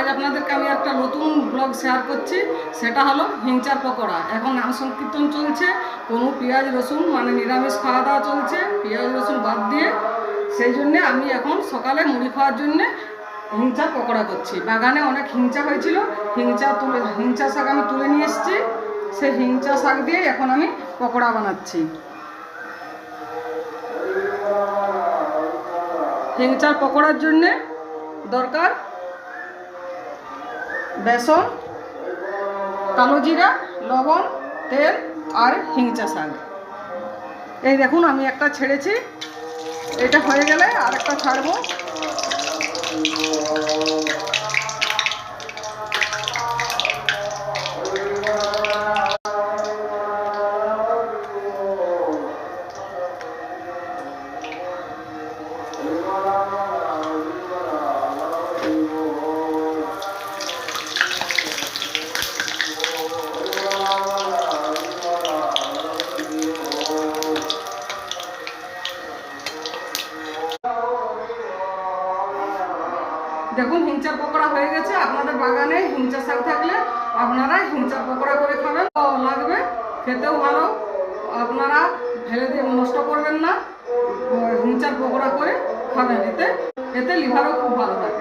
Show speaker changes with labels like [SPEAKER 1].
[SPEAKER 1] আজ আপনাদেরকে আমি একটা নতুন ব্লগ শেয়ার করছি, সেটা হলো হিংচার পকোড়া। এখন নাম সংকীর্তন চলছে, কোনো পেঁয়াজ, রসুন মানে নিরামিষ খাওয়া দাওয়া চলছে, পেঁয়াজ, রসুন বাদ দিয়ে। সেই জন্যে আমি এখন সকালে মুড়ি খাওয়ার জন্যে হিংচার পকোড়া করছি। বাগানে অনেক হিংচা হয়েছিল, হিংচা তুলে, হিংচা শাক আমি তুলে নিয়ে এসেছি। সেই হিংচা শাক দিয়ে এখন আমি পকোড়া বানাচ্ছি। হিংচার পকোড়ার জন্যে দরকার বেসন কালো জিরা লবণ, তেল আর হিংচা শাক। এই দেখুন, আমি একটা ছেড়েছি। এটা হয়ে গেলে আর একটা ছাড়বো। দেখুন, হিংচার পকোড়া হয়ে গেছে। আপনাদের বাগানে হিংচা শাক থাকলে আপনারা হিংচার পকোড়া করে খাবেন। লাগবে, খেতেও ভালো। আপনারা ফেলে দিয়ে নষ্ট করবেন না। হিংচার পকোড়া করে খাবেন। এতে এতে লিভারও খুব ভালো থাকে।